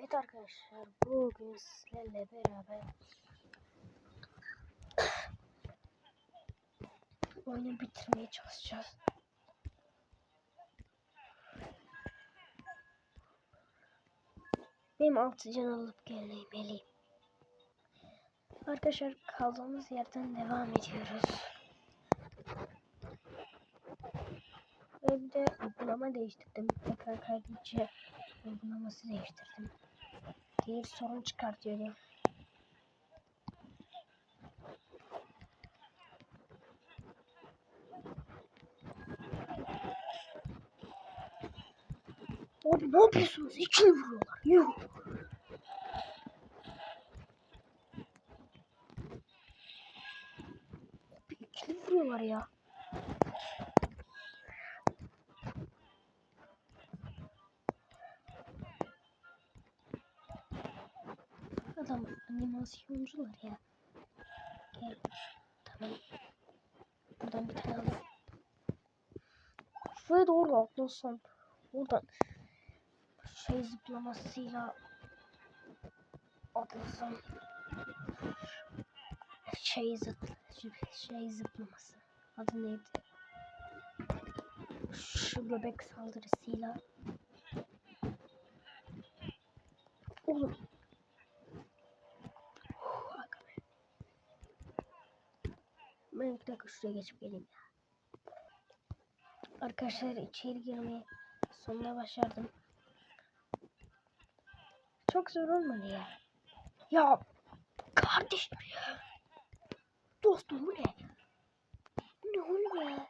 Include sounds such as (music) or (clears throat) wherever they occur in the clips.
Evet arkadaşlar bugün sizlerle beraber oyunu bitirmeye çalışacağız. Benim altı can alıp gelmeliyim. Arkadaşlar kaldığımız yerden devam ediyoruz. Ve bir de uygulama değiştirdim. Tekrar kaydedici uygulaması değiştirdim. Değil sorun çıkartıyordu. Abi ne yapıyorsunuz? İkili vuruyorlar. Yuh. İkili vuruyorlar ya. Adam animasyoncular ya. Gel. Tamam. Buradan bir tane alalım. Şuraya doğru atlasam. Buradan şey zıplamasıyla atlasam. Şey zıp şey zıplaması. Adı neydi? Şu göbek saldırısıyla. Oğlum Aga be. Ben bir dakika şuraya geçip geleyim ya. Arkadaşlar içeri girmeyi sonuna başardım. Çok zor olmadı ya. Ya kardeşim ya. Dostum bu ne? Ne oğlum ya?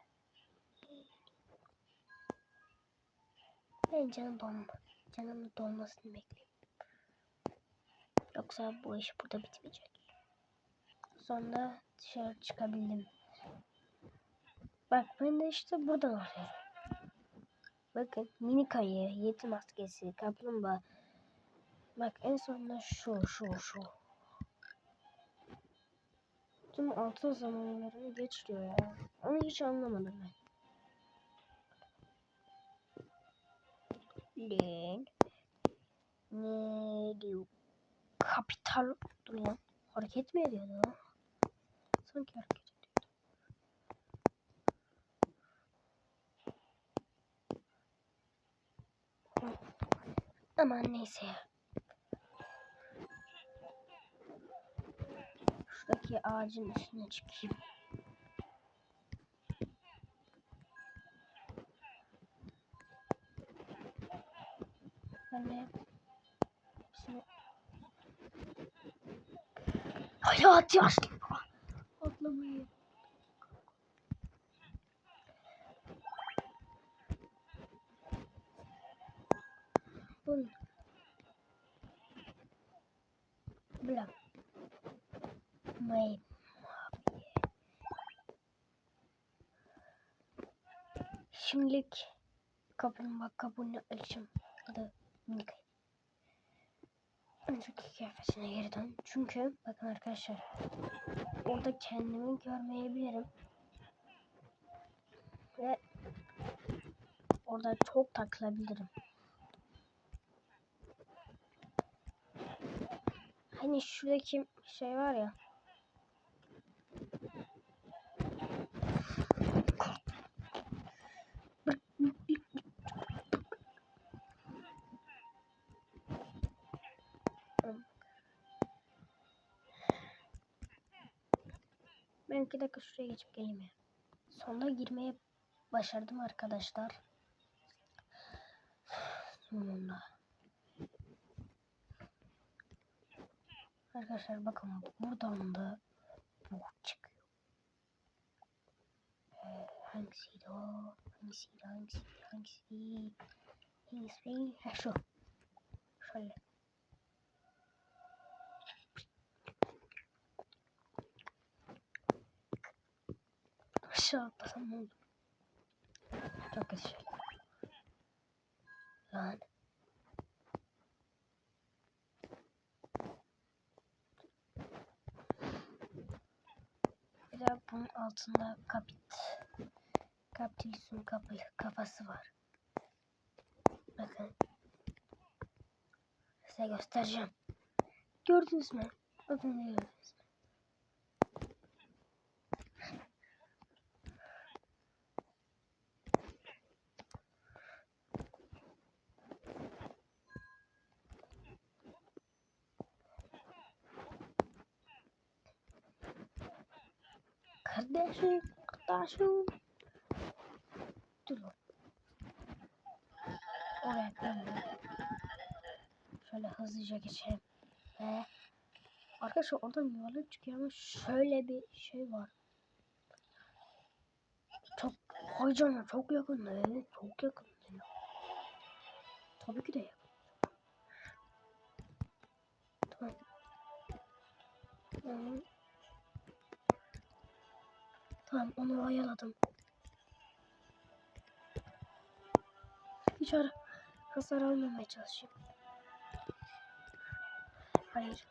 Ben canım dolma. Canımın dolmasını bekliyorum. Yoksa bu iş burada bitmeyecek. Sonra dışarı çıkabildim. Bak ben de işte buradan alıyorum. Bakın minik ayı, yetim maskesi, kaplumbağa. Bak en sonunda şu, şu, şu. Tüm altın zamanlarını geçiriyor ya. Onu hiç anlamadım ben. Lan. Ne diyor? Kapital dur lan. Hareket mi ediyordu? Sanki hareket ediyordu. Aman neyse ya. Şuradaki ağacın üstüne çıkayım. De hepsini Hayat. ловили. Он. Бля. Мэй. Şimdilik kapanma kabulünü alacağım. Ya da minik Önceki kıyafetine geri dön. Çünkü bakın arkadaşlar. Orada kendimi görmeyebilirim. Ve orada çok takılabilirim. Hani şuradaki şey var ya. Ben iki dakika şuraya geçip geleyim ya. Sonunda girmeye başardım arkadaşlar. Sonunda. Arkadaşlar bakın buradan da bu çıkıyor. Ee, hangisiydi o? Hangisiydi? Hangisiydi? Hangisiydi? Hangisiydi? Ha şu. Şöyle. Aşağı atlasam ne olur? Çok kötü şey. Lan. Bir de bunun altında kapit. Kaptilis'in kapı, kafası var. Bakın. Size göstereceğim. Gördünüz mü? Bakın ne gördünüz. Kardeşim, kardeşim. Dur. Oraya dönme. Şöyle hızlıca geçelim. Ve arkadaşlar oradan yuvarlak çıkıyor ama şöyle bir şey var. Çok kocaman çok yakın. Evet çok yakın. Tabii ki de yakın. Tamam. Tamam. Tamam onu oyaladım. Hiç ara hasar almamaya çalışayım. Hayır.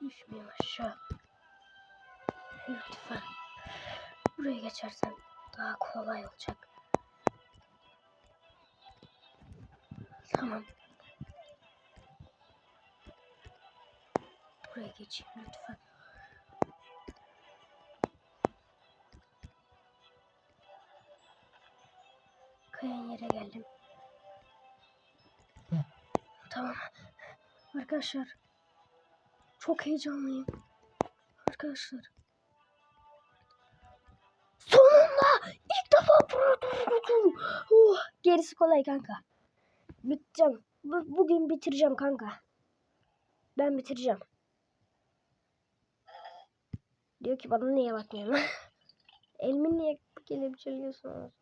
Düşmeyeyim aşağı. Lütfen. Buraya geçersem daha kolay olacak. Tamam. Buraya geçeyim lütfen. Kayan yere geldim. Tamam. Arkadaşlar. Çok heyecanlıyım. Arkadaşlar. Sonunda ilk defa durdum. Oh, gerisi kolay kanka. Biteceğim. Bu- bugün bitireceğim kanka. Ben bitireceğim. Diyor ki bana niye bakmıyorsun? (laughs) Elimi niye kelepçeliyorsunuz?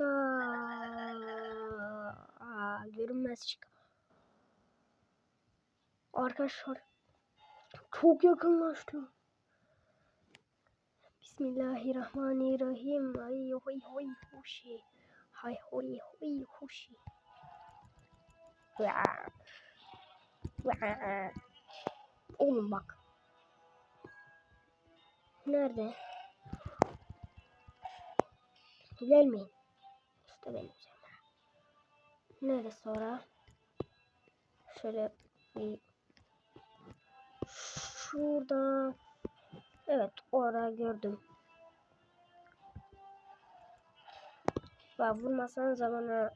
Şika. Aa, görünmez şika. Arkadaşlar çok yakınlaştı. Bismillahirrahmanirrahim. Ay hoy hoy hoşi. Hay hoy hoy hoşi. Oğlum bak. Nerede? Gelmeyin. İşte benim üzerime. Nerede sonra? Şöyle bir şurada. Evet orada gördüm. Bak vurmasanız bana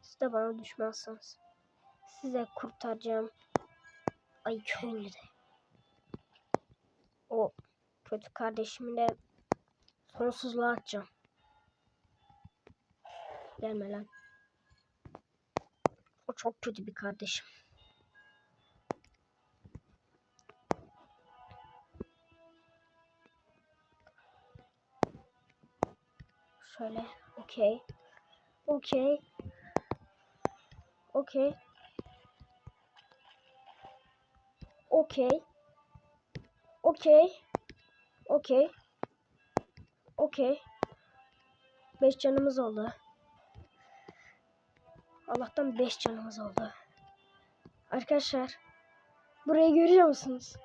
siz de bana düşmezsiniz. Size kurtaracağım. Ay köylü. O kötü kardeşimi de sonsuzluğa atacağım. Gelme lan. O çok kötü bir kardeşim. Şöyle. Okey. Okey. Okey. Okey. Okey. Okey. Okey. Beş canımız oldu. Allah'tan 5 canımız oldu. Arkadaşlar burayı görüyor musunuz?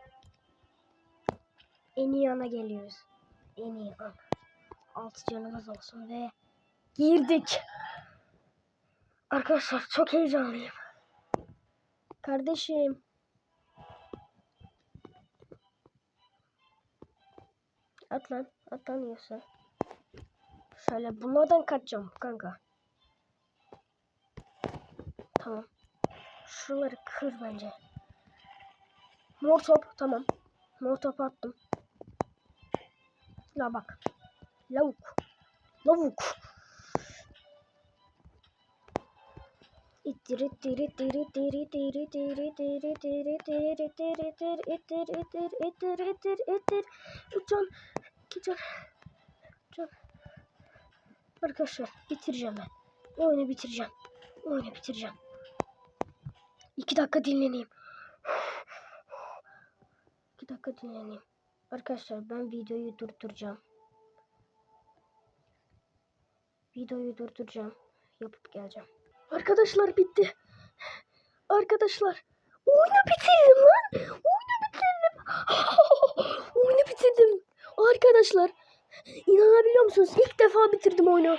En iyi ana geliyoruz. En iyi ana. 6 canımız olsun ve girdik. Arkadaşlar çok heyecanlıyım. Kardeşim. At lan. Atlamıyorsun. Şöyle bunlardan kaçacağım kanka. Şuraları kır bence. Mor top tamam. Mor top attım. La bak. Lavuk. Lavuk. İttir ittir ittir ittir ittir ittir ittir ittir ittir ittir ittir ittir ittir ittir ittir ittir iki can. Can. Arkadaşlar bitireceğim ben. Oyunu bitireceğim. Oyunu bitireceğim. İki dakika dinleneyim. İki dakika dinleneyim. Arkadaşlar ben videoyu durduracağım. Videoyu durduracağım. Yapıp geleceğim. Arkadaşlar bitti. Arkadaşlar oyunu bitirdim lan. Oyunu bitirdim. (laughs) oyunu bitirdim. Arkadaşlar İnanabiliyor musunuz? İlk defa bitirdim oyunu.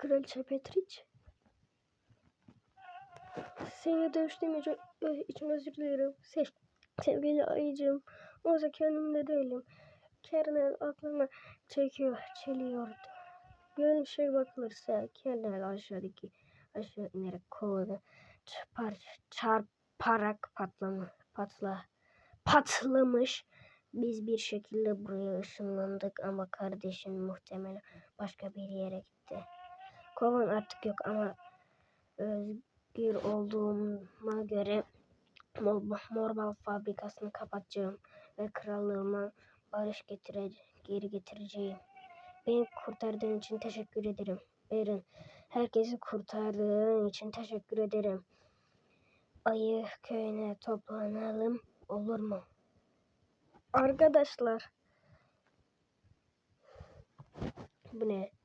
Kraliçe Petriç. Seninle dövüştüğüm için, ö- için özür dilerim. Se sevgili ayıcığım. Oysa kendimde değilim. Kernel aklıma çekiyor, çeliyordu. Böyle şey bakılırsa Kernel aşağıdaki aşağı inerek kovanı çarpar, çarparak patlama, patla, patlamış. Biz bir şekilde buraya ışınlandık ama kardeşim muhtemelen başka bir yere gitti. Kovan artık yok ama özgür olduğuma göre Mor- Morbal fabrikasını kapatacağım ve krallığıma barış getire geri getireceğim. Beni kurtardığın için teşekkür ederim. Eren, herkesi kurtardığın için teşekkür ederim. Ayı köyüne toplanalım olur mu? Arkadaşlar. Bu ne?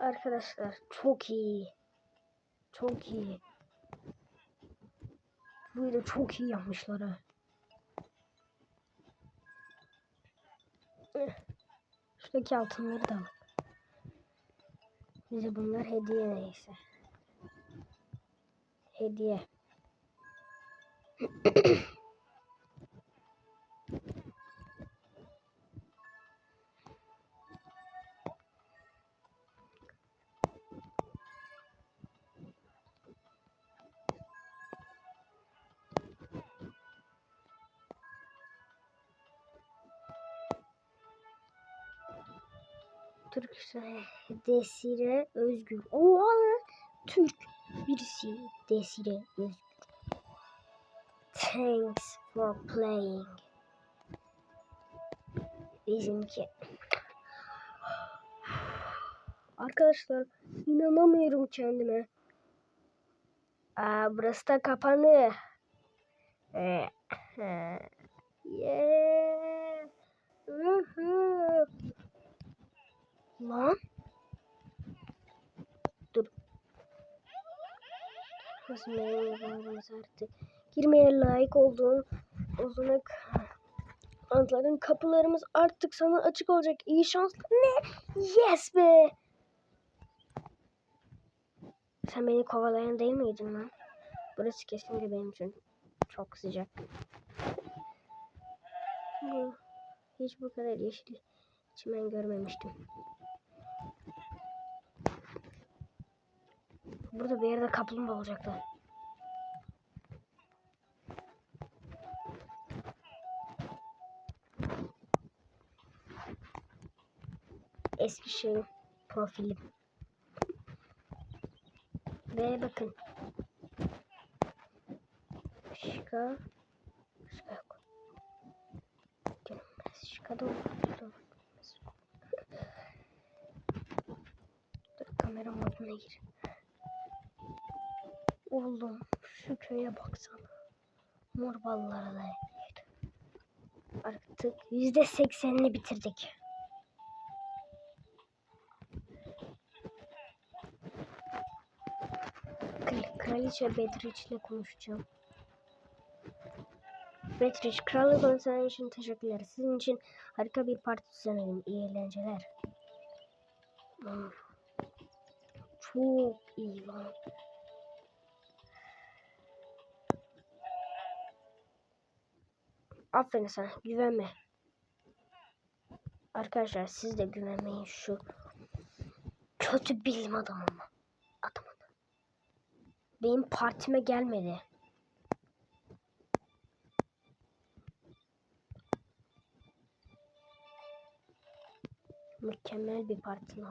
Arkadaşlar çok iyi. Çok iyi. Böyle çok iyi yapmışlar ha. Eh, Şuradaki altınları da al. Bize bunlar hediye neyse. Hediye. (clears throat) Türk Desire Özgür. Oha. Türk birisi Desire Özgür. Thanks for playing. Bizimki. Arkadaşlar inanamıyorum kendime. Aa, burası da kapandı. Ee, yeah. Lan. Dur. Kızmayız artık. Girmeye layık olduğun uzun antların kapılarımız artık sana açık olacak. İyi şanslar. Ne? Yes be. Sen beni kovalayan değil miydin lan? Burası kesinlikle benim için çok sıcak. Hiç bu kadar yeşil çimen görmemiştim. Burada bir yerde kaplumbağa olacaktı. Eski şey profilim. Ve bakın. Şika. Şika yok. Şika da olur. Dur kamera moduna gir. Oğlum şu köye baksana. Mor ballarla Artık yüzde seksenini bitirdik. Kral- Kraliçe Beatrice ile konuşacağım. Beatrice, krallık konserin için teşekkürler. Sizin için harika bir parti düzenledim. İyi eğlenceler. Of. Çok iyi lan. Aferin sana. Güvenme. Arkadaşlar siz de güvenmeyin şu kötü bilim adamıma. Adamına. Benim partime gelmedi. Mükemmel bir parti.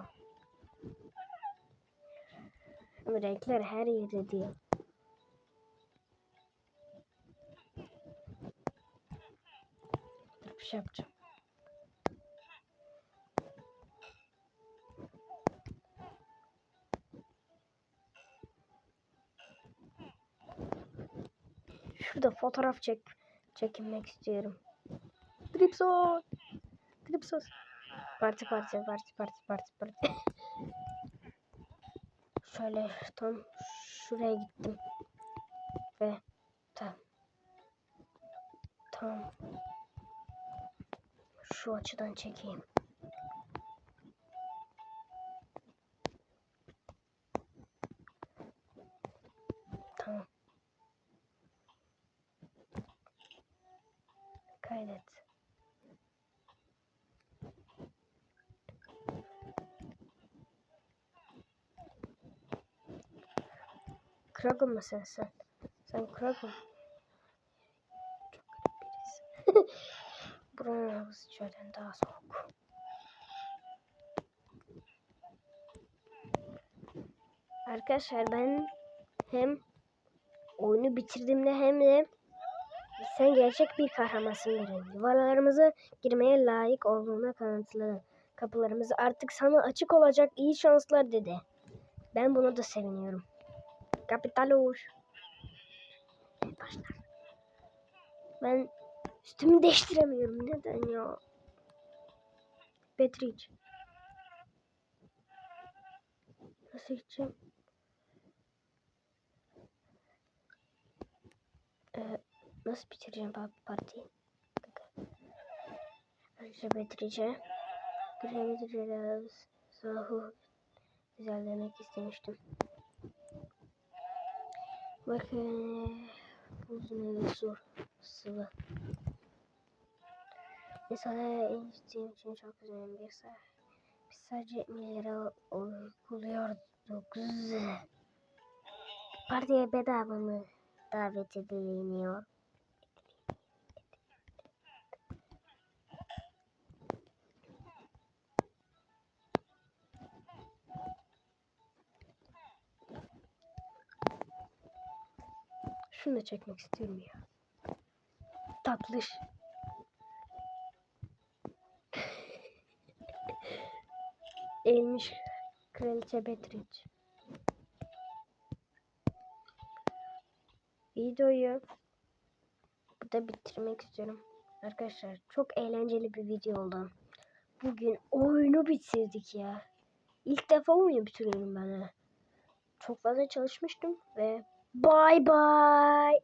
Ama renkler her yerde değil. Bir şey yapacağım. Şurada fotoğraf çek çekinmek istiyorum. Tripso. Tripsos. Parti parti parti parti parti parti. (laughs) Şöyle tam şuraya gittim. Ve tam tam. Şu açıdan çekeyim. Tamam. Kaydet. Kraken mısın sen? Sen Kraken. Buranın şöyle daha soğuk. Arkadaşlar ben hem oyunu bitirdiğimde hem de sen gerçek bir kahramansın derim. Yuvalarımıza girmeye layık olduğuna kanıtladın. Kapılarımız artık sana açık olacak iyi şanslar dedi. Ben buna da seviniyorum. Kapital olur. Başlar. Ben üstümü değiştiremiyorum. Neden ya? Petric. Nasıl gideceğim? Ee, nasıl bitireceğim pa- partiyi? Önce bitireceğim. Bitireceğiz. Sahu. Güzel demek istemiştim. Bakın. Uzun ve su. Sıvı. Mesela içtiğim için çok üzüldüm. Bir saat. Biz sadece milyara uykuluyorduk. Partiye bedava mı davet ediliniyor? Şunu da çekmek istiyorum ya. Tatlış. Eğilmiş Kraliçe Beatrice. Videoyu burada bitirmek istiyorum. Arkadaşlar çok eğlenceli bir video oldu. Bugün oyunu bitirdik ya. İlk defa oyunu bitiriyorum ben. Çok fazla çalışmıştım ve bye bye.